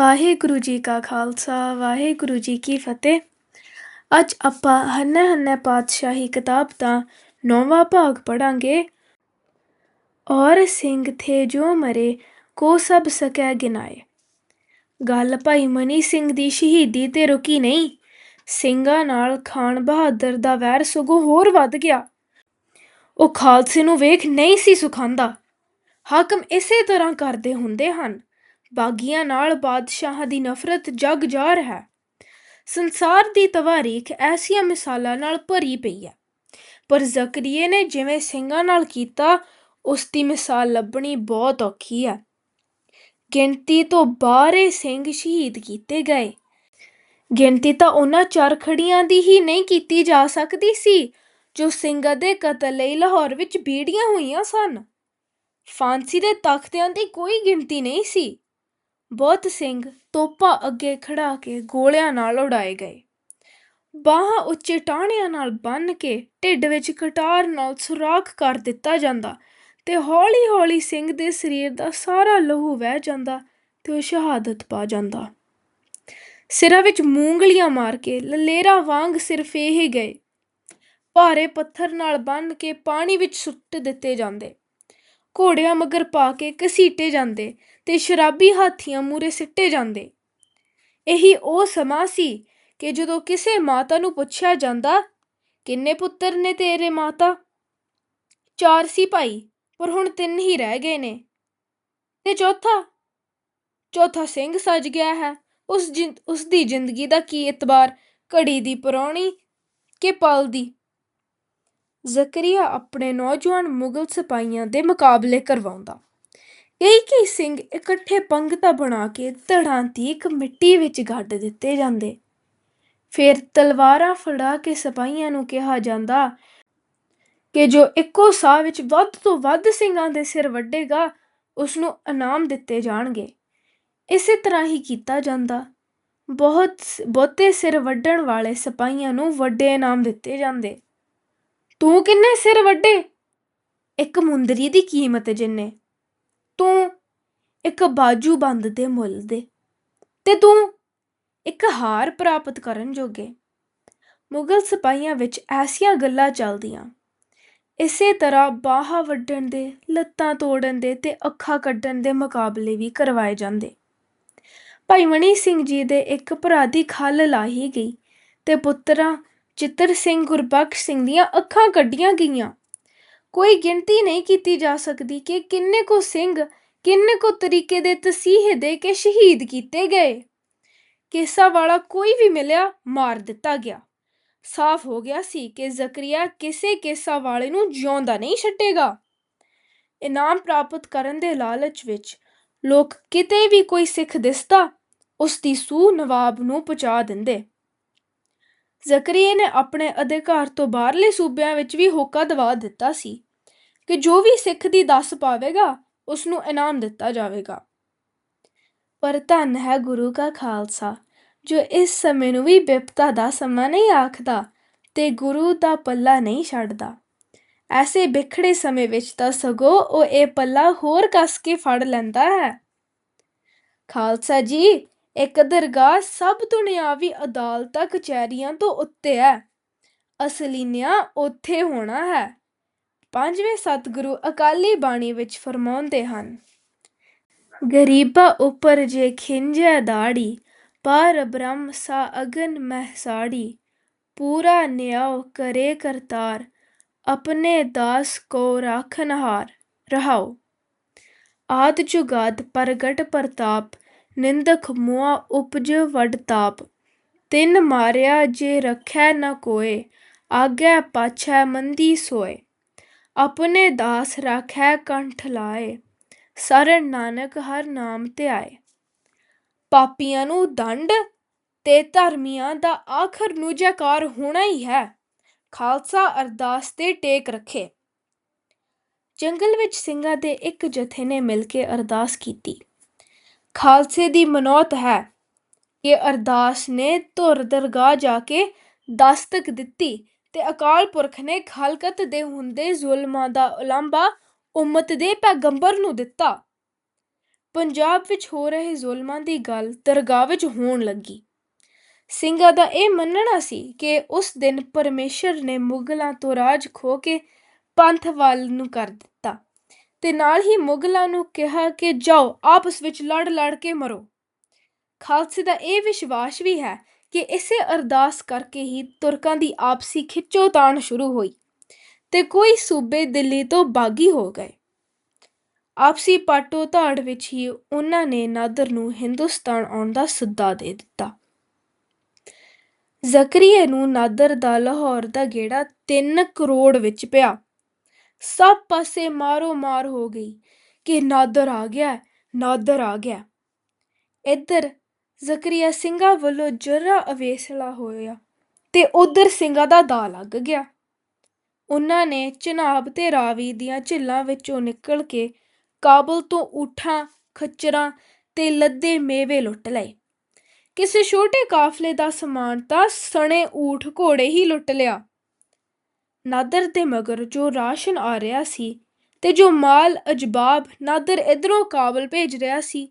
ਵਾਹਿਗੁਰੂ ਜੀ ਕਾ ਖਾਲਸਾ, ਵਾਹਿਗੁਰੂ ਜੀ ਕੀ ਫਤਿਹ। ਅੱਜ ਆਪਾਂ ਹੰਨੇ ਹੰਨੇ ਪਾਤਸ਼ਾਹੀ ਕਿਤਾਬ ਦਾ ਨੌਵਾਂ ਭਾਗ ਪੜਾਂਗੇ ਔਰ ਸਿੰਘ ਥੇ ਜੋ ਮਰੇ, ਕੋ ਸਭ ਸਕੈ ਗਿਨਾਏ। ਗੱਲ ਭਾਈ ਮਨੀ ਸਿੰਘ ਦੀ ਸ਼ਹੀਦੀ ਤੇ ਰੁਕੀ ਨਹੀਂ। ਸਿੰਘਾਂ ਨਾਲ ਖਾਨ ਬਹਾਦਰ ਦਾ ਵੈਰ ਸਗੋਂ ਹੋਰ ਵੱਧ ਗਿਆ। ਉਹ ਖਾਲਸੇ ਨੂੰ ਵੇਖ ਨਹੀਂ ਸੀ ਸੁਖਾਂਦਾ। ਹਾਕਮ ਇਸੇ ਤਰ੍ਹਾਂ ਕਰਦੇ ਹੁੰਦੇ ਹਨ। ਬਾਗੀਆਂ ਨਾਲ ਬਾਦਸ਼ਾਹਾਂ ਦੀ ਨਫ਼ਰਤ ਜਗ ਜਾਰ ਹੈ। ਸੰਸਾਰ ਦੀ ਤਵਾਰੀਖ ਐਸੀਆਂ ਮਿਸਾਲਾਂ ਨਾਲ ਭਰੀ ਪਈ ਹੈ। ਪਰ ਜ਼ਕਰੀਏ ਨੇ ਜਿਵੇਂ ਸਿੰਘਾਂ ਨਾਲ ਕੀਤਾ ਉਸ ਦੀ ਮਿਸਾਲ ਲੱਭਣੀ ਬਹੁਤ ਔਖੀ ਹੈ। ਗਿਣਤੀ ਤੋਂ ਬਾਰੇ ਸਿੰਘ ਸ਼ਹੀਦ ਕੀਤੇ ਗਏ। ਗਿਣਤੀ ਤਾਂ ਉਹਨਾਂ ਚਰਖੜੀਆਂ ਦੀ ਹੀ ਨਹੀਂ ਕੀਤੀ ਜਾ ਸਕਦੀ ਸੀ, ਜੋ ਸਿੰਘਾਂ ਦੇ ਕਤਲ ਲਈ ਲਾਹੌਰ ਵਿੱਚ ਬੀੜੀਆਂ ਹੋਈਆਂ ਸਨ। ਫਾਂਸੀ ਦੇ ਤਖਤਿਆਂ ਦੀ ਕੋਈ ਗਿਣਤੀ ਨਹੀਂ ਸੀ। ਬਹੁਤ ਸਿੰਘ ਤੋਪਾਂ ਅੱਗੇ ਖੜਾ ਕੇ ਗੋਲਿਆਂ ਨਾਲ ਉਡਾਏ ਗਏ। ਬਾਹਾਂ ਉੱਚੇ ਟਾਹਣਿਆਂ ਨਾਲ ਬੰਨ੍ਹ ਕੇ ਢਿੱਡ ਵਿੱਚ ਕਟਾਰ ਨਾਲ ਸੁਰਾਖ ਕਰ ਦਿੱਤਾ ਜਾਂਦਾ ਤੇ ਹੌਲੀ-ਹੌਲੀ ਸਿੰਘ ਦੇ ਸਰੀਰ ਦਾ ਸਾਰਾ ਲਹੂ ਵਹਿ ਜਾਂਦਾ ਤੇ ਉਹ ਸ਼ਹਾਦਤ ਪਾ ਜਾਂਦਾ। ਸਿਰਾਂ ਵਿੱਚ ਮੂੰਗਲੀਆਂ ਮਾਰ ਕੇ ਲਲੇਰਾ ਵਾਂਗ ਸਿਰ ਫੇਹੇ ਗਏ। ਭਾਰੇ ਪੱਥਰ ਨਾਲ ਬੰਨ੍ਹ ਕੇ ਪਾਣੀ ਵਿੱਚ ਸੁੱਟ ਦਿੱਤੇ ਜਾਂਦੇ। ਘੋੜਿਆਂ ਮਗਰ ਪਾ ਕੇ ਘਸੀਟੇ ਜਾਂਦੇ ਤੇ ਸ਼ਰਾਬੀ ਹਾਥੀਆਂ ਮੂਹਰੇ ਸਿੱਟੇ ਜਾਂਦੇ। ਇਹੀ ਉਹ ਸਮਾਂ ਸੀ ਕਿ ਜਦੋਂ ਕਿਸੇ ਮਾਤਾ ਨੂੰ ਪੁੱਛਿਆ ਜਾਂਦਾ, ਕਿੰਨੇ ਪੁੱਤਰ ਨੇ ਤੇਰੇ ਮਾਤਾ? ਚਾਰ ਸੀ ਭਾਈ, ਪਰ ਹੁਣ ਤਿੰਨ ਹੀ ਰਹਿ ਗਏ ਨੇ। ਤੇ ਚੌਥਾ? ਚੌਥਾ ਸਿੰਘ ਸੱਜ ਗਿਆ ਹੈ। ਉਸ ਜਿੰ- ਉਸ ਦੀ ਜ਼ਿੰਦਗੀ ਦਾ ਕੀ ਇਤਬਾਰ? ਘੜੀ ਦੀ ਪਰੌਣੀ ਕਿ ਪਲ ਦੀ? ਜ਼ਕਰੀਆ ਆਪਣੇ ਨੌਜਵਾਨ ਮੁਗਲ ਸਿਪਾਹੀਆਂ ਦੇ ਮੁਕਾਬਲੇ ਕਰਵਾਉਂਦਾ। ਕਈ ਕਈ ਸਿੰਘ ਇਕੱਠੇ ਪੰਗਤਾਂ ਬਣਾ ਕੇ ਧੜਾਂ ਤੀਕ ਮਿੱਟੀ ਵਿੱਚ ਗੱਡ ਦਿੱਤੇ ਜਾਂਦੇ। ਫਿਰ ਤਲਵਾਰਾਂ ਫੜਾ ਕੇ ਸਿਪਾਹੀਆਂ ਨੂੰ ਕਿਹਾ ਜਾਂਦਾ ਕਿ ਜੋ ਇੱਕੋ ਸਾਹ ਵਿੱਚ ਵੱਧ ਤੋਂ ਵੱਧ ਸਿੰਘਾਂ ਦੇ ਸਿਰ ਵੱਢੇਗਾ ਉਸ ਨੂੰ ਇਨਾਮ ਦਿੱਤੇ ਜਾਣਗੇ। ਇਸੇ ਤਰ੍ਹਾਂ ਹੀ ਕੀਤਾ ਜਾਂਦਾ। ਬਹੁਤ ਬਹੁਤੇ ਸਿਰ ਵੱਢਣ ਵਾਲੇ ਸਿਪਾਹੀਆਂ ਨੂੰ ਵੱਡੇ ਇਨਾਮ ਦਿੱਤੇ ਜਾਂਦੇ। ਤੂੰ ਕਿੰਨੇ ਸਿਰ ਵੱਡੇ? ਇੱਕ ਮੁੰਦਰੀ ਦੀ ਕੀਮਤ ਜਿੰਨੇ। ਤੂੰ ਇੱਕ ਬਾਜੂ ਬੰਦ ਦੇ ਮੁੱਲ ਦੇ। ਤੇ ਤੂੰ ਇੱਕ ਹਾਰ ਪ੍ਰਾਪਤ ਕਰਨ ਜੋਗੇ। ਮੁਗਲ ਸਿਪਾਹੀਆਂ ਵਿੱਚ ਐਸੀਆਂ ਗੱਲਾਂ ਚੱਲਦੀਆਂ। ਇਸੇ ਤਰ੍ਹਾਂ ਬਾਹਾਂ ਵੱਢਣ ਦੇ, ਲੱਤਾਂ ਤੋੜਨ ਦੇ ਤੇ ਅੱਖਾਂ ਕੱਢਣ ਦੇ ਮੁਕਾਬਲੇ ਵੀ ਕਰਵਾਏ ਜਾਂਦੇ। ਭਾਈ ਮਣੀ ਸਿੰਘ ਜੀ ਦੇ ਇੱਕ ਭਰਾ ਦੀ ਖੱਲ ਲਾਹੀ ਗਈ ਤੇ ਪੁੱਤਰਾਂ ਚਿੱਤਰ ਸਿੰਘ ਗੁਰਬਖਸ਼ ਸਿੰਘ ਦੀਆਂ ਅੱਖਾਂ ਕੱਢੀਆਂ ਗਈਆਂ। ਕੋਈ ਗਿਣਤੀ ਨਹੀਂ ਕੀਤੀ ਜਾ ਸਕਦੀ ਕਿ ਕਿੰਨੇ ਕੋ ਸਿੰਘ ਕਿੰਨੇ ਕੋ ਤਰੀਕੇ ਦੇ ਤਸੀਹੇ ਦੇ ਕੇ ਸ਼ਹੀਦ ਕੀਤੇ ਗਏ। ਕੇਸਾ ਵਾਲਾ ਕੋਈ ਵੀ ਮਿਲਿਆ ਮਾਰ ਦਿੱਤਾ ਗਿਆ। ਸਾਫ਼ ਹੋ ਗਿਆ ਸੀ ਕਿ ਜ਼ਕਰੀਆ ਕਿਸੇ ਕੇਸਾ ਵਾਲੇ ਨੂੰ ਜਿਉਂਦਾ ਨਹੀਂ ਛੱਡੇਗਾ। ਇਨਾਮ ਪ੍ਰਾਪਤ ਕਰਨ ਦੇ ਲਾਲਚ ਵਿੱਚ ਲੋਕ ਕਿਤੇ ਵੀ ਕੋਈ ਸਿੱਖ ਦਿਸਦਾ, ਉਸ ਦੀ ਸੂ ਨਵਾਬ ਨੂੰ ਪਹੁੰਚਾ ਦਿੰਦੇ। ਜ਼ਕਰੀਆ ਨੇ ਆਪਣੇ ਅਧਿਕਾਰ ਤੋਂ ਬਾਹਰਲੇ ਸੂਬਿਆਂ ਵਿੱਚ ਵੀ ਹੋਕਾ ਦਵਾ ਦਿੱਤਾ ਸੀ ਕਿ ਜੋ ਵੀ ਸਿੱਖ ਦੀ ਦੱਸ ਪਾਵੇਗਾ ਉਸ ਨੂੰ ਇਨਾਮ ਦਿੱਤਾ ਜਾਵੇਗਾ। ਪਰ ਧੰਨ ਹੈ ਗੁਰੂ ਕਾ ਖਾਲਸਾ, ਜੋ ਇਸ ਸਮੇਂ ਨੂੰ ਵੀ ਬਿਪਤਾ ਦਾ ਸਮਾਂ ਨਹੀਂ ਆਖਦਾ ਤੇ ਗੁਰੂ ਦਾ ਪੱਲਾ ਨਹੀਂ ਛੱਡਦਾ। ਐਸੇ ਵਿਖੜੇ ਸਮੇਂ ਵਿੱਚ ਤਾਂ ਸਗੋਂ ਉਹ ਇਹ ਪੱਲਾ ਹੋਰ ਕੱਸ ਕੇ ਫੜ ਲੈਂਦਾ ਹੈ। ਖਾਲਸਾ ਜੀ ਇੱਕ ਦਰਗਾਹ ਸਭ ਦੁਨਿਆਵੀ ਅਦਾਲਤਾਂ ਕਚਹਿਰੀਆਂ ਤੋਂ ਉੱਤੇ ਹੈ। ਅਸਲੀ ਨਿਆਂ ਉੱਥੇ ਹੋਣਾ ਹੈ। ਪੰਜਵੇਂ ਸਤਿਗੁਰੂ ਅਕਾਲੀ ਬਾਣੀ ਵਿੱਚ ਫਰਮਾਉਂਦੇ ਹਨ, ਗਰੀਬਾਂ ਉਪਰ ਜੇ ਖਿੰਜੈ ਦਾੜੀ, ਪਰ ਬ੍ਰਹਮ ਸਾ ਅਗਨ ਮਹਿਸਾੜੀ ਪੂਰਾ ਨਿਆਉ ਕਰੇ ਕਰਤਾਰ, ਆਪਣੇ ਦਾਸ ਕੋ ਰਾਖਨਹਾਰ। ਰਹਾਓ। ਆਦ ਜੁਗਾਦ ਪ੍ਰਗਟ ਪ੍ਰਤਾਪ ਨਿੰਦਕ ਮੁਆ ਉਪਜ ਵਡ ਤਾਪ, ਤਿੰਨ ਮਾਰਿਆ ਜੇ ਰਖੈ ਨ ਕੋਏ ਆਗੈ ਪਾਛੈ ਮੰਦੀ ਸੋਏ, ਆਪਣੇ ਦਾਸ ਰਾਖੈ ਕੰਠ ਲਾਏ, ਸਰਨ ਨਾਨਕ ਹਰ ਨਾਮ ਧਿਆਏ। ਪਾਪੀਆਂ ਨੂੰ ਦੰਡ ਤੇ ਧਰਮੀਆਂ ਦਾ ਆਖਰ ਨੂੰ ਜੈਕਾਰ ਹੋਣਾ ਹੀ ਹੈ। ਖਾਲਸਾ ਅਰਦਾਸ ਤੇ ਟੇਕ ਰੱਖੇ। ਜੰਗਲ ਵਿੱਚ ਸਿੰਘਾਂ ਦੇ ਇੱਕ ਜਥੇ ਨੇ ਮਿਲ ਕੇ ਅਰਦਾਸ ਕੀਤੀ। ਖਾਲਸੇ ਦੀ ਮਨੌਤ ਹੈ। ਕਿ ਅਰਦਾਸ ਨੇ ਧੁਰ ਦਰਗਾਹ ਜਾ ਕੇ ਦਸਤਕ ਦਿੱਤੀ ਤੇ ਅਕਾਲ ਪੁਰਖ ਨੇ ਖਲਕਤ ਦੇ ਹੁੰਦੇ ਜ਼ੁਲਮਾਂ ਦਾ ਉਲੰਭਾ ਉਮਤ ਦੇ ਪੈਗੰਬਰ ਨੂੰ ਦਿੱਤਾ। ਪੰਜਾਬ ਵਿੱਚ ਹੋ ਰਹੇ ਜ਼ੁਲਮਾਂ ਦੀ ਗੱਲ ਦਰਗਾਹ ਵਿੱਚ ਹੋਣ ਲੱਗੀ। ਸਿੰਘਾਂ ਦਾ ਇਹ ਮੰਨਣਾ ਸੀ ਕਿ ਉਸ ਦਿਨ ਪਰਮੇਸ਼ਰ ਨੇ ਮੁਗਲਾਂ ਤੋਂ ਰਾਜ ਖੋ ਕੇ ਪੰਥ ਵੱਲ ਨੂੰ ਕਰ ਦਿੱਤਾ ਤੇ ਨਾਲ ਹੀ ਮੁਗਲਾਂ ਨੂੰ ਕਿਹਾ ਕਿ ਜਾਓ, ਆਪਸ ਵਿੱਚ ਲੜ ਲੜ ਕੇ ਮਰੋ। ਖਾਲਸੇ ਦਾ ਇਹ ਵਿਸ਼ਵਾਸ ਵੀ ਹੈ ਕਿ ਇਸੇ ਅਰਦਾਸ ਕਰਕੇ ਹੀ ਤੁਰਕਾਂ ਦੀ ਆਪਸੀ ਖਿੱਚੋਤਾਣ ਸ਼ੁਰੂ ਹੋਈ ਤੇ ਕੋਈ ਸੂਬੇ ਦਿੱਲੀ ਤੋਂ ਬਾਗੀ ਹੋ ਗਏ। ਆਪਸੀ ਪਾਟੋ ਧਾੜ ਵਿੱਚ ਹੀ ਉਹਨਾਂ ਨੇ ਨਾਦਰ ਨੂੰ ਹਿੰਦੁਸਤਾਨ ਆਉਣ ਦਾ ਸੱਦਾ ਦੇ ਦਿੱਤਾ। ਜ਼ਕਰੀਏ ਨੂੰ ਨਾਦਰ ਦਾ ਲਾਹੌਰ ਦਾ ਗੇੜਾ 3 ਕਰੋੜ ਵਿੱਚ ਪਿਆ। ਸਭ ਪਾਸੇ ਮਾਰੋ ਮਾਰ ਹੋ ਗਈ ਕਿ ਨਾਦਰ ਆ ਗਿਆ, ਨਾਦਰ ਆ ਗਿਆ। ਇੱਧਰ ਜ਼ਕਰੀਆ ਸਿੰਘਾਂ ਵੱਲੋਂ ਜਰਾ ਅਵੇਸਲਾ ਹੋਇਆ ਤੇ ਉਧਰ ਸਿੰਘਾਂ ਦਾ ਦਾ ਲੱਗ ਗਿਆ। ਉਹਨਾਂ ਨੇ ਚਨਾਬ ਤੇ ਰਾਵੀ ਦੀਆਂ ਝਿੱਲਾਂ ਵਿੱਚੋਂ ਨਿਕਲ ਕੇ ਕਾਬਲ ਤੋਂ ਊਠਾਂ, ਖੱਚਰਾਂ ਤੇ ਲੱਦੇ ਮੇਵੇ ਲੁੱਟ ਲਏ। ਕਿਸੇ ਛੋਟੇ ਕਾਫਲੇ ਦਾ ਸਮਾਨ ਤਾਂ ਸਣੇ ਊਠ ਘੋੜੇ ਹੀ ਲੁੱਟ ਲਿਆ। ਨਾਦਰ ਦੇ ਮਗਰ ਜੋ ਰਾਸ਼ਨ ਆ ਰਿਹਾ ਸੀ ਤੇ ਜੋ ਮਾਲ ਅਜਬਾਬ ਨਾਦਰ ਇਧਰੋਂ ਕਾਬਲ ਭੇਜ ਰਿਹਾ ਸੀ,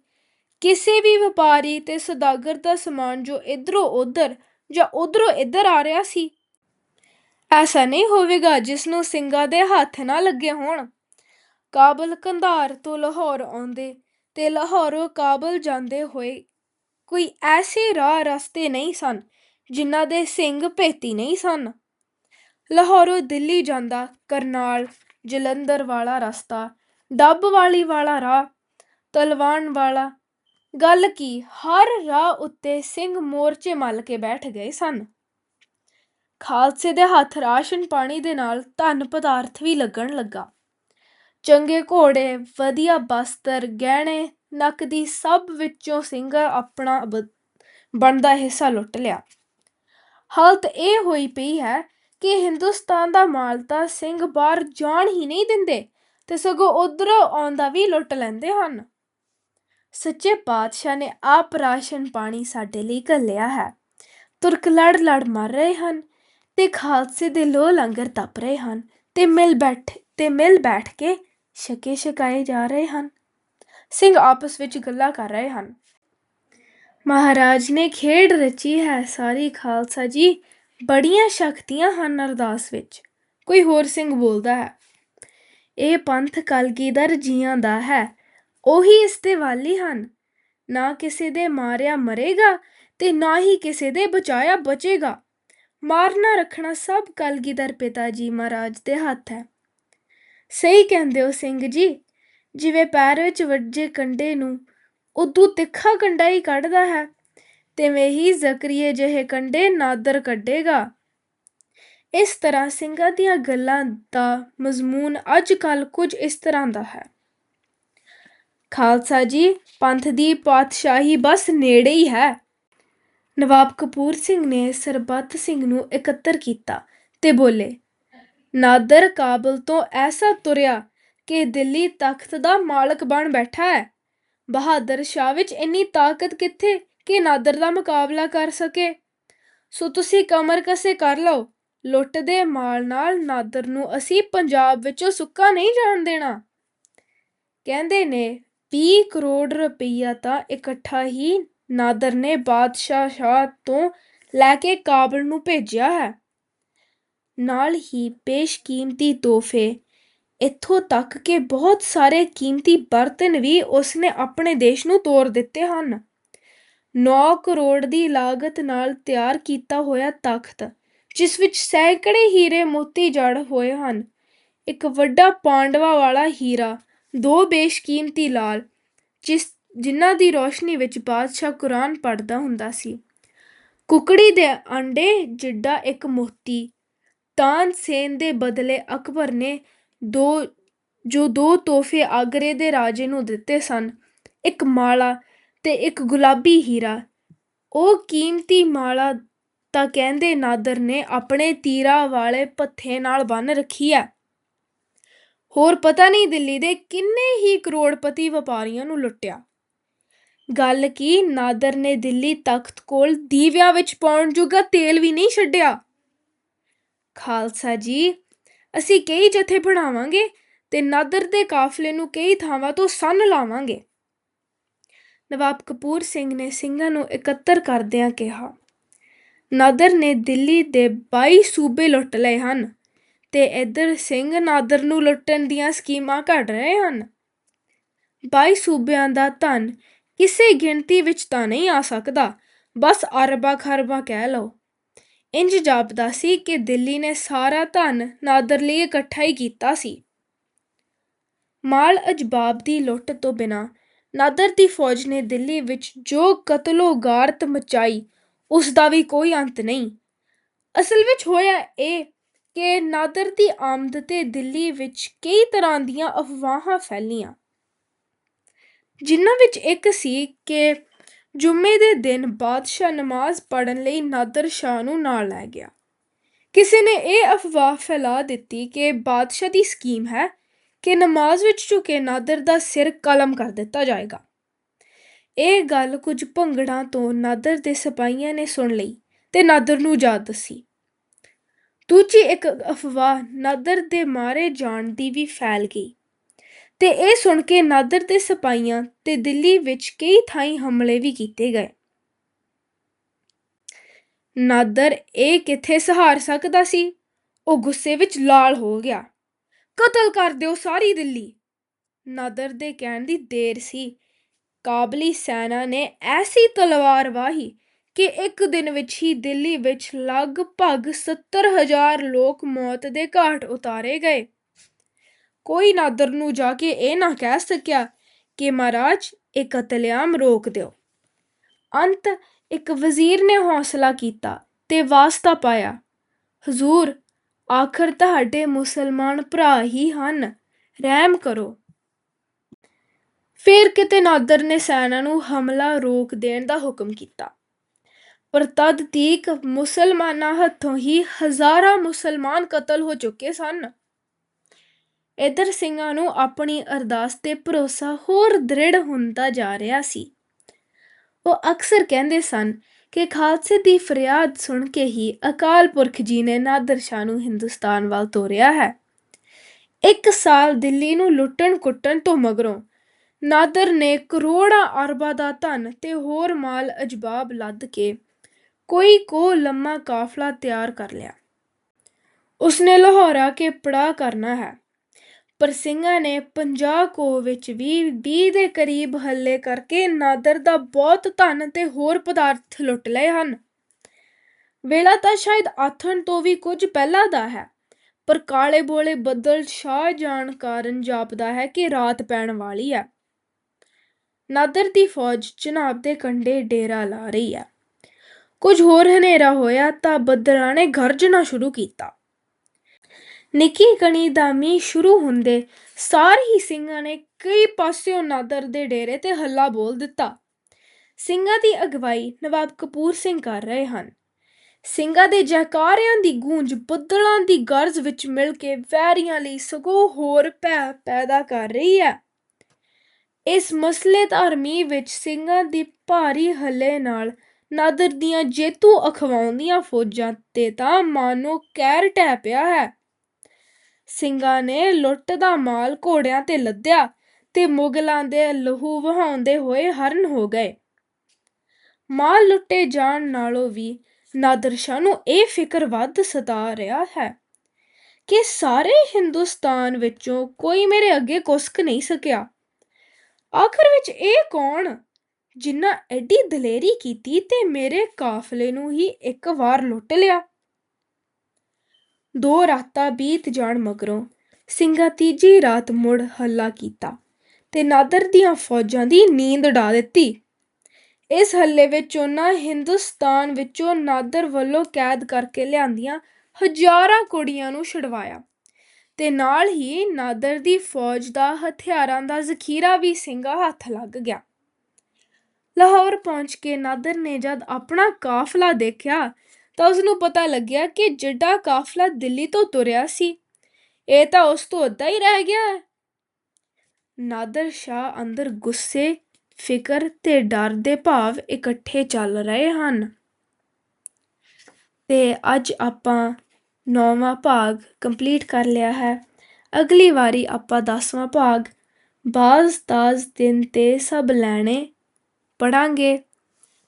ਕਿਸੇ ਵੀ ਵਪਾਰੀ ਤੇ ਸੌਦਾਗਰ ਦਾ ਸਮਾਨ ਜੋ ਇਧਰੋਂ ਉਧਰ ਜਾਂ ਉਧਰੋਂ ਇੱਧਰ ਆ ਰਿਹਾ ਸੀ। ਐਸਾ ਨਹੀਂ ਹੋਵੇਗਾ ਜਿਸ ਨੂੰ ਸਿੰਘਾਂ ਦੇ ਹੱਥ ਨਾ ਲੱਗੇ ਹੋਣ। ਕਾਬਲ ਕੰਧਾਰ ਤੋਂ ਲਾਹੌਰ ਆਉਂਦੇ ਤੇ ਲਾਹੌਰੋਂ ਕਾਬਲ ਜਾਂਦੇ ਹੋਏ ਕੋਈ ਐਸੇ ਰਾਹ ਰਸਤੇ ਨਹੀਂ ਸਨ ਜਿਨ੍ਹਾਂ ਦੇ ਸਿੰਘ ਭੇਤੀ ਨਹੀਂ ਸਨ। ਲਾਹੌਰੋਂ ਦਿੱਲੀ ਜਾਂਦਾ ਕਰਨਾਲ, ਜਲੰਧਰ ਵਾਲਾ ਰਸਤਾ, ਡੱਬ ਵਾਲੀ ਵਾਲਾ ਰਾਹ, ਤਲਵਾਨ ਵਾਲਾ। ਗੱਲ ਕੀ, ਹਰ ਰਾਹ ਉੱਤੇ ਸਿੰਘ ਮੋਰਚੇ ਮੱਲ ਕੇ ਬੈਠ ਗਏ ਸਨ। ਖਾਲਸੇ ਦੇ ਹੱਥ ਰਾਸ਼ਨ ਪਾਣੀ ਦੇ ਨਾਲ ਧਨ ਪਦਾਰਥ ਵੀ ਲੱਗਣ ਲੱਗਾ। ਚੰਗੇ ਘੋੜੇ, ਵਧੀਆ ਬਸਤਰ, ਗਹਿਣੇ ਨਕਦੀ ਸਭ ਵਿੱਚੋਂ ਸਿੰਘ ਆਪਣਾ ਬ- ਬਣਦਾ ਹਿੱਸਾ ਲੁੱਟ ਲਿਆ। ਹਾਲਤ ਇਹ ਹੋਈ ਪਈ ਹੈ ਕਿ ਹਿੰਦੁਸਤਾਨ ਦਾ ਮਾਲਤਾ ਸਿੰਘ ਬਾਹਰ ਜਾਣ ਹੀ ਨਹੀਂ ਦਿੰਦੇ ਤੇ ਸਗੋਂ ਉਧਰੋਂ ਆਉਂਦਾ ਵੀ ਲੁੱਟ ਲੈਂਦੇ ਹਨ। ਸੱਚੇ ਪਾਤਸ਼ਾਹ ਨੇ ਆਪ ਰਾਸ਼ਨ ਪਾਣੀ ਸਾਡੇ ਲਈ ਘੱਲਿਆ ਹੈ। ਤੁਰਕ ਲੜ ਲੜ ਮਰ ਰਹੇ ਹਨ ਤੇ ਖਾਲਸੇ ਦੇ ਲੋ ਲੰਗਰ ਤਪ ਰਹੇ ਹਨ ਤੇ ਮਿਲ ਬੈਠ, ਤੇ ਮਿਲ ਬੈਠ ਕੇ ਛਕੇ ਛਕਾਏ ਜਾ ਰਹੇ ਹਨ। ਸਿੰਘ ਆਪਸ ਵਿੱਚ ਗੱਲਾਂ ਕਰ ਰਹੇ ਹਨ। ਮਹਾਰਾਜ ਨੇ ਖੇਡ ਰਚੀ ਹੈ ਸਾਰੀ, ਖਾਲਸਾ ਜੀ। ਬੜੀਆਂ ਸ਼ਕਤੀਆਂ ਹਨ ਅਰਦਾਸ ਵਿੱਚ। ਕੋਈ ਹੋਰ ਸਿੰਘ ਬੋਲਦਾ ਹੈ, ਇਹ ਪੰਥ ਕਲਗੀਧਰ ਜੀਆਂ ਦਾ ਹੈ, ਉਹੀ ਇਸ ਦੇ ਵਾਲੀ ਹਨ। ਨਾ ਕਿਸੇ ਦੇ ਮਾਰਿਆ ਮਰੇਗਾ ਤੇ ਨਾ ਹੀ ਕਿਸੇ ਦੇ ਬਚਾਇਆ ਬਚੇਗਾ। ਮਾਰਨਾ ਰੱਖਣਾ ਸਭ ਕਲਗੀਧਰ ਪਿਤਾ ਜੀ ਮਹਾਰਾਜ ਦੇ ਹੱਥ ਹੈ। ਸਹੀ ਕਹਿੰਦੇ ਹੋ ਸਿੰਘ ਜੀ, ਜਿਵੇਂ ਪੈਰ ਵਿੱਚ ਵੱਜੇ ਕੰਡੇ ਨੂੰ, ਉਦੋਂ ਤਿੱਖਾ ਕੰਡਾ ਹੀ ਕੱਢਦਾ ਹੈ। ਤਿਵੇਂ ਹੀ ਜ਼ਕਰੀਏ ਜਿਹੇ ਕੰਡੇ ਨਾਦਰ ਕੱਢੇਗਾ। ਇਸ ਤਰ੍ਹਾਂ ਸਿੰਘਾਂ ਦੀਆਂ ਗੱਲਾਂ ਦਾ ਮਜ਼ਮੂਨ ਅੱਜ ਕੱਲ ਕੁਝ ਇਸ ਤਰ੍ਹਾਂ ਦਾ ਹੈ। ਖਾਲਸਾ ਜੀ, ਪੰਥ ਦੀ ਪਾਤਸ਼ਾਹੀ ਬਸ ਨੇੜੇ ਹੀ ਹੈ। ਨਵਾਬ ਕਪੂਰ ਸਿੰਘ ਨੇ ਸਰਬੱਤ ਸਿੰਘ ਨੂੰ ਇਕੱਤਰ ਕੀਤਾ ਤੇ ਬੋਲੇ, ਨਾਦਰ ਕਾਬਲ ਤੋਂ ਐਸਾ ਤੁਰਿਆ ਕਿ ਦਿੱਲੀ ਤਖਤ ਦਾ ਮਾਲਕ ਬਣ ਬੈਠਾ ਹੈ। ਬਹਾਦਰ ਸ਼ਾਹ ਵਿੱਚ ਇੰਨੀ ਤਾਕਤ ਕਿੱਥੇ? ਕਿ ਨਾਦਰ ਦਾ ਮੁਕਾਬਲਾ ਕਰ ਸਕੇ। ਸੋ ਤੁਸੀਂ ਕਮਰ ਕਸੇ ਕਰ ਲਓ। ਲੁੱਟ ਦੇ ਮਾਲ ਨਾਲ ਨਾਦਰ ਨੂੰ ਅਸੀਂ ਪੰਜਾਬ ਵਿੱਚੋਂ ਸੁੱਕਾ ਨਹੀਂ ਜਾਣ ਦੇਣਾ। ਕਹਿੰਦੇ ਨੇ 20 ਕਰੋੜ ਰੁਪਈਆ ਤਾਂ ਇਕੱਠਾ ਹੀ ਨਾਦਰ ਨੇ ਬਾਦਸ਼ਾਹ ਸ਼ਾਹ ਤੋਂ ਲੈ ਕੇ ਕਾਬਲ ਨੂੰ ਭੇਜਿਆ ਹੈ। ਨਾਲ ਹੀ ਬੇਸ਼ਕੀਮਤੀ ਤੋਹਫੇ, ਇੱਥੋਂ ਤੱਕ ਕਿ ਬਹੁਤ ਸਾਰੇ ਕੀਮਤੀ ਬਰਤਨ ਵੀ ਉਸਨੇ ਆਪਣੇ ਦੇਸ਼ ਨੂੰ ਤੋਰ ਦਿੱਤੇ ਹਨ। ਨੌ ਕਰੋੜ ਦੀ ਲਾਗਤ ਨਾਲ ਤਿਆਰ ਕੀਤਾ ਹੋਇਆ ਤਖਤ, ਜਿਸ ਵਿੱਚ ਸੈਂਕੜੇ ਹੀਰੇ ਮੋਤੀ ਜੜ ਹੋਏ ਹਨ। ਇੱਕ ਵੱਡਾ ਪਾਂਡਵਾ ਵਾਲਾ ਹੀਰਾ, ਦੋ ਬੇਸ਼ਕੀਮਤੀ ਲਾਲ, ਜਿਸ, ਜਿਨ੍ਹਾਂ ਦੀ ਰੋਸ਼ਨੀ ਵਿੱਚ ਬਾਦਸ਼ਾਹ ਕੁਰਾਨ ਪੜ੍ਹਦਾ ਹੁੰਦਾ ਸੀ। ਕੁਕੜੀ ਦੇ ਅੰਡੇ ਜਿੱਡਾ ਇੱਕ ਮੋਤੀ ਤਾਨਸੇਨ ਦੇ ਬਦਲੇ ਅਕਬਰ ਨੇ ਦੋ, ਜੋ ਦੋ ਤੋਹਫੇ ਆਗਰੇ ਦੇ ਰਾਜੇ ਨੂੰ ਦਿੱਤੇ ਸਨ, ਇੱਕ ਮਾਲਾ ਤੇ ਇੱਕ ਗੁਲਾਬੀ ਹੀਰਾ। ਉਹ ਕੀਮਤੀ ਮਾਲਾ ਤਾਂ ਕਹਿੰਦੇ ਨਾਦਰ ਨੇ ਆਪਣੇ ਤੀਰਾਂ ਵਾਲੇ ਪੱਥੇ ਨਾਲ ਬੰਨ ਰੱਖੀ ਹੈ ਹੋਰ ਪਤਾ ਨਹੀਂ ਦਿੱਲੀ ਦੇ ਕਿੰਨੇ ਹੀ ਕਰੋੜਪਤੀ ਵਪਾਰੀਆਂ ਨੂੰ ਲੁੱਟਿਆ। ਗੱਲ ਕੀ, ਨਾਦਰ ਨੇ ਦਿੱਲੀ ਤਖਤ ਕੋਲ ਦੀਵਿਆਂ ਵਿੱਚ ਪਾਉਣ ਜੋਗਾ ਤੇਲ ਵੀ ਨਹੀਂ ਛੱਡਿਆ? ਖਾਲਸਾ ਜੀ, ਅਸੀਂ ਕਈ ਜਥੇ ਬਣਾਵਾਂਗੇ ਤੇ ਨਾਦਰ ਦੇ ਕਾਫਲੇ ਨੂੰ ਕਈ ਥਾਵਾਂ ਤੋਂ ਸੰਨ ਲਾਵਾਂਗੇ। ਨਵਾਬ ਕਪੂਰ ਸਿੰਘ ਨੇ ਸਿੰਘਾਂ ਨੂੰ ਇਕੱਤਰ ਕਰਦਿਆਂ ਕਿਹਾ, ਨਾਦਰ ਨੇ ਦਿੱਲੀ ਦੇ 22 ਸੂਬੇ ਲੁੱਟ ਲਏ ਹਨ ਤੇ ਇੱਧਰ ਸਿੰਘ ਨਾਦਰ ਨੂੰ ਲੁੱਟਣ ਦੀਆਂ ਸਕੀਮਾਂ ਘੜ ਰਹੇ ਹਨ। 22 ਸੂਬਿਆਂ ਦਾ ਧਨ ਕਿਸੇ ਗਿਣਤੀ ਵਿੱਚ ਤਾਂ ਨਹੀਂ ਆ ਸਕਦਾ, ਬਸ ਅਰਬਾਂ ਖਰਬਾਂ ਕਹਿ ਲਓ। ਇੰਜ ਜਾਪਦਾ ਸੀ ਕਿ ਦਿੱਲੀ ਨੇ ਸਾਰਾ ਧਨ ਨਾਦਰ ਲਈ ਇਕੱਠਾ ਹੀ ਕੀਤਾ ਸੀ। ਮਾਲ ਅਜਬਾਬ ਦੀ ਲੁੱਟ ਤੋਂ ਬਿਨਾਂ ਨਾਦਰ ਦੀ ਫੌਜ ਨੇ ਦਿੱਲੀ ਵਿੱਚ ਜੋ ਕਤਲੋਗਾਰਤ ਮਚਾਈ ਉਸ ਦਾ ਵੀ ਕੋਈ ਅੰਤ ਨਹੀਂ। ਅਸਲ ਵਿੱਚ ਹੋਇਆ ਇਹ ਕਿ ਨਾਦਰ ਦੀ ਆਮਦ ਤੇ ਦਿੱਲੀ ਵਿੱਚ ਕਈ ਤਰ੍ਹਾਂ ਦੀਆਂ ਅਫਵਾਹਾਂ ਫੈਲੀਆਂ। ਜਿਨ੍ਹਾਂ ਵਿੱਚ ਇੱਕ ਸੀ ਕਿ ਜੁਮੇ ਦੇ ਦਿਨ ਬਾਦਸ਼ਾਹ ਨਮਾਜ਼ ਪੜ੍ਹਨ ਲਈ ਨਾਦਰ ਸ਼ਾਹ ਨੂੰ ਨਾਲ ਲੈ ਗਿਆ। ਕਿਸੇ ਨੇ ਇਹ ਅਫਵਾਹ ਫੈਲਾ ਦਿੱਤੀ ਕਿ ਬਾਦਸ਼ਾਹ ਦੀ ਸਕੀਮ ਹੈ ਕਿ ਨਮਾਜ਼ ਵਿੱਚ ਝੁਕੇ ਨਾਦਰ ਦਾ ਸਿਰ ਕਲਮ ਕਰ ਦਿੱਤਾ ਜਾਏਗਾ। ਇਹ ਗੱਲ ਕੁਝ ਭੰਗੜਾਂ ਤੋਂ ਨਾਦਰ ਦੇ ਸਿਪਾਹੀਆਂ ਨੇ ਸੁਣ ਲਈ ਤੇ ਨਾਦਰ ਨੂੰ ਜਾ ਦੱਸੀ। ਦੂਜੀ ਇੱਕ ਅਫਵਾਹ, ਨਾਦਰ ਦੇ ਮਾਰੇ ਜਾਣ ਦੀ ਵੀ ਫੈਲ ਗਈ ਤੇ ਇਹ ਸੁਣ ਕੇ ਨਾਦਰ ਦੇ ਸਿਪਾਹੀਆਂ ਤੇ ਦਿੱਲੀ ਵਿੱਚ ਕਈ ਥਾਈਂ ਹਮਲੇ ਵੀ ਕੀਤੇ ਗਏ। ਨਾਦਰ ਇਹ ਕਿੱਥੇ ਸਹਾਰ ਸਕਦਾ ਸੀ? ਉਹ ਗੁੱਸੇ ਵਿੱਚ ਲਾਲ ਹੋ ਗਿਆ। ਕਤਲ ਕਰ ਦਿਓ ਸਾਰੀ ਦਿੱਲੀ। ਨਾਦਰ ਦੇ ਕਹਿਣ ਦੀ ਦੇਰ ਸੀ। ਕਾਬਲੀ ਸੈਨਾ ਨੇ ਐਸੀ ਤਲਵਾਰ ਵਾਹੀ ਕਿ ਇੱਕ ਦਿਨ ਵਿੱਚ ਹੀ ਦਿੱਲੀ ਵਿੱਚ ਲਗਭਗ 70000 ਲੋਕ ਮੌਤ ਦੇ ਘਾਟ ਉਤਾਰੇ ਗਏ। ਕੋਈ ਨਾਦਰ ਨੂੰ ਜਾ ਕੇ ਇਹ ਨਾ ਕਹਿ ਸਕਿਆ ਕਿ ਮਹਾਰਾਜ, ਇਹ ਕਤਲੇਆਮ ਰੋਕ ਦਿਓ। ਅੰਤ ਇੱਕ ਵਜ਼ੀਰ ਨੇ ਹੌਸਲਾ ਕੀਤਾ ਤੇ ਵਾਸਤਾ ਪਾਇਆ। ਹਜ਼ੂਰ ਆਖਰ ਤੁਹਾਡੇ ਮੁਸਲਮਾਨ ਭਰਾ ਹੀ ਹਨ। ਰਹਿਮ ਕਰੋ। ਫਿਰ ਕਿਤੇ ਨਾਦਰ ਨੇ ਸੈਨਾ ਨੂੰ ਹਮਲਾ ਰੋਕ ਦੇਣ ਦਾ ਹੁਕਮ ਕੀਤਾ। ਪਰ ਤਦ ਤੀਕ ਮੁਸਲਮਾਨਾਂ ਹੱਥੋਂ ਹੀ ਹਜ਼ਾਰਾਂ ਮੁਸਲਮਾਨ ਕਤਲ ਹੋ ਚੁੱਕੇ ਸਨ। ਇਧਰ ਸਿੰਘਾਂ ਨੂੰ ਆਪਣੀ ਅਰਦਾਸ ਤੇ ਭਰੋਸਾ ਹੋਰ ਦ੍ਰਿੜ ਹੁੰਦਾ ਜਾ ਰਿਹਾ ਸੀ। ਉਹ ਅਕਸਰ ਕਹਿੰਦੇ ਸਨ ਕਿ ਖਾਲਸੇ ਦੀ ਫਰਿਆਦ ਸੁਣ ਕੇ ਹੀ ਅਕਾਲ ਪੁਰਖ ਜੀ ਨੇ ਨਾਦਰ ਸ਼ਾਹ ਨੂੰ ਹਿੰਦੁਸਤਾਨ ਵੱਲ ਤੋਰਿਆ ਹੈ। ਇੱਕ ਸਾਲ ਦਿੱਲੀ ਨੂੰ ਲੁੱਟਣ ਕੁੱਟਣ ਤੋਂ ਮਗਰੋਂ ਨਾਦਰ ਨੇ ਕਰੋੜਾਂ ਅਰਬਾਂ ਦਾ ਧਨ ਤੇ ਹੋਰ ਮਾਲ ਅਜਬਾਬ ਲੱਦ ਕੇ ਕੋਈ ਕੋ ਲੰਮਾ ਕਾਫਲਾ ਤਿਆਰ ਕਰ ਲਿਆ। ਉਸਨੇ ਲਾਹੌਰ ਆ ਕੇ ਪੜਾ ਕਰਨਾ ਹੈ। ਪਰ ਸਿੰਘਾਂ ਨੇ 50 ਕੋ ਵਿੱਚ ਵੀ ਵੀਹ ਦੇ ਕਰੀਬ ਹੱਲੇ ਕਰਕੇ ਨਾਦਰ ਦਾ ਬਹੁਤ ਧਨ ਤੇ ਹੋਰ ਪਦਾਰਥ ਲੁੱਟ ਲਏ ਹਨ। ਵੇਲਾ ਤਾਂ ਸ਼ਾਇਦ ਆਥਣ ਤੋਂ ਵੀ ਕੁਝ ਪਹਿਲਾਂ ਦਾ ਹੈ, ਪਰ ਕਾਲੇ ਬੋਲੇ ਬੱਦਲ ਛਾ ਜਾਣ ਕਾਰਨ ਜਾਪਦਾ ਹੈ ਕਿ ਰਾਤ ਪੈਣ ਵਾਲੀ ਹੈ। ਨਾਦਰ ਦੀ ਫੌਜ ਚਨਾਬ ਦੇ ਕੰਢੇ ਡੇਰਾ ਲਾ ਰਹੀ ਹੈ। ਕੁਝ ਹੋਰ ਹਨੇਰਾ ਹੋਇਆ ਤਾਂ ਬੱਦਲਾਂ ਨੇ ਗਰਜਣਾ ਸ਼ੁਰੂ ਕੀਤਾ। ਨਿੱਕੀ ਕਣੀ ਦਾ ਮੀਂਹ ਸ਼ੁਰੂ ਹੁੰਦੇ ਸਾਰ ਹੀ ਸਿੰਘਾਂ ਨੇ ਕਈ ਪਾਸਿਓਂ ਨਾਦਰ ਦੇ ਡੇਰੇ ਤੇ ਹੱਲਾ ਬੋਲ ਦਿੱਤਾ। ਸਿੰਘਾਂ ਦੀ ਅਗਵਾਈ ਨਵਾਬ ਕਪੂਰ ਸਿੰਘ ਕਰ ਰਹੇ ਹਨ। ਸਿੰਘਾਂ ਦੇ ਜੈਕਾਰਿਆਂ ਦੀ ਗੂੰਜ ਬੱਦਲਾਂ ਦੀ ਗਰਜ ਵਿੱਚ ਮਿਲ ਕੇ ਵੈਰੀਆਂ ਲਈ ਸਗੋਂ ਹੋਰ ਭੈ ਪੈਦਾ ਕਰ ਰਹੀ ਹੈ। ਇਸ ਮਸਲੇਦਾਰ ਮੀਂਹ ਵਿੱਚ ਸਿੰਘਾਂ ਦੀ ਭਾਰੀ ਹੱਲੇ ਨਾਲ ਨਾਦਰ ਦੀਆਂ ਜੇਤੂ ਅਖਵਾਉਂਦੀਆਂ ਫੌਜਾਂ ਤੇ ਤਾਂ ਮਾਨੋ ਕਹਿਰ ਟਹਿ ਪਿਆ ਹੈ। ਸਿੰਘਾਂ ਨੇ ਲੁੱਟ ਦਾ ਮਾਲ ਘੋੜਿਆਂ ਤੇ ਲੱਦਿਆ ਤੇ ਮੁਗਲਾਂ ਦੇ ਲਹੂ ਵਹਾਉਂਦੇ ਹੋਏ ਹਰਨ ਹੋ ਗਏ। ਮਾਲ ਲੁੱਟੇ ਜਾਣ ਨਾਲੋਂ ਵੀ ਨਾਦਰ ਸ਼ਾਹ ਨੂੰ ਇਹ ਫਿਕਰ ਵੱਧ ਸਤਾ ਰਿਹਾ ਹੈ ਕਿ ਸਾਰੇ ਹਿੰਦੁਸਤਾਨ ਵਿੱਚੋਂ ਕੋਈ ਮੇਰੇ ਅੱਗੇ ਕੁਸਕ ਨਹੀਂ ਸਕਿਆ। ਆਖਰ ਵਿੱਚ ਇਹ ਕੌਣ ਜਿਨ੍ਹਾਂ ਐਡੀ ਦਲੇਰੀ ਕੀਤੀ ਤੇ ਮੇਰੇ ਕਾਫਲੇ ਨੂੰ ਹੀ ਇੱਕ ਵਾਰ ਲੁੱਟ ਲਿਆ? ਦੋ ਰਾਤਾਂ ਬੀਤ ਜਾਣ ਮਗਰੋਂ ਸਿੰਘਾਂ ਤੀਜੀ ਰਾਤ ਮੁੜ ਹੱਲਾ ਕੀਤਾ ਤੇ ਨਾਦਰ ਦੀਆਂ ਫੌਜਾਂ ਦੀ ਨੀਂਦ ਉਡਾ ਦਿੱਤੀ। ਇਸ ਹੱਲੇ ਵਿੱਚ ਉਹਨਾਂ ਹਿੰਦੁਸਤਾਨ ਵਿੱਚੋਂ ਨਾਦਰ ਵੱਲੋਂ ਕੈਦ ਕਰਕੇ ਲਿਆਂਦੀਆਂ ਹਜ਼ਾਰਾਂ ਕੁੜੀਆਂ ਨੂੰ ਛੁਡਵਾਇਆ ਤੇ ਨਾਲ ਹੀ ਨਾਦਰ ਦੀ ਫੌਜ ਦਾ ਹਥਿਆਰਾਂ ਦਾ ਜ਼ਖੀਰਾ ਵੀ ਸਿੰਘਾਂ ਹੱਥ ਲੱਗ ਗਿਆ। ਲਾਹੌਰ ਪਹੁੰਚ ਕੇ ਨਾਦਰ ਨੇ ਜਦ ਆਪਣਾ ਕਾਫਲਾ ਦੇਖਿਆ ਤਾਂ ਉਸ ਨੂੰ ਪਤਾ ਲੱਗਿਆ ਕਿ ਜਿਹੜਾ ਕਾਫਲਾ ਦਿੱਲੀ ਤੋਂ ਤੁਰਿਆ ਸੀ। ਇਹ ਤਾਂ ਉਸ ਤੋਂ ਅੱਧਾ ਹੀ ਰਹਿ ਗਿਆ। ਹੈ ਨਾਦਰ ਸ਼ਾਹ ਅੰਦਰ ਗੁੱਸੇ, ਫਿਕਰ ਤੇ ਡਰ ਦੇ ਭਾਵ ਇਕੱਠੇ ਚੱਲ ਰਹੇ ਹਨ। ਤੇ ਅੱਜ ਆਪਾਂ ਨੌਵਾਂ ਭਾਗ ਕੰਪਲੀਟ ਕਰ ਲਿਆ ਹੈ। ਅਗਲੀ ਵਾਰੀ ਆਪਾਂ 10ਵਾਂ ਭਾਗ ਬਾਜ਼ ਤਾਜ਼ ਦਿਨ ਤੇ ਸਭ ਲੈਣੇ ਪੜਾਂਗੇ।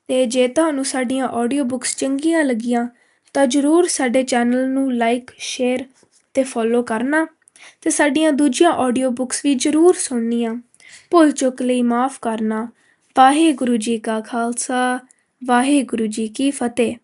ਅਤੇ ਜੇ ਤੁਹਾਨੂੰ ਸਾਡੀਆਂ ਆਡੀਓ ਬੁੱਕਸ ਚੰਗੀਆਂ ਲੱਗੀਆਂ, ਤਾਂ ਜਰੂਰ ਸਾਡੇ ਚੈਨਲ ਨੂੰ ਲਾਈਕ ਸ਼ੇਅਰ ਅਤੇ ਫੋਲੋ ਕਰਨਾ ਅਤੇ ਸਾਡੀਆਂ ਦੂਜੀਆਂ ਆਡੀਓ ਬੁੱਕਸ ਵੀ ਜਰੂਰ ਸੁਣਨੀਆਂ। ਭੁੱਲ ਚੁੱਕ ਲਈ ਮਾਫ ਕਰਨਾ। ਵਾਹਿਗੁਰੂ ਜੀ ਕਾ ਖਾਲਸਾ, ਵਾਹਿਗੁਰੂ ਜੀ ਕੀ ਫਤਿਹ।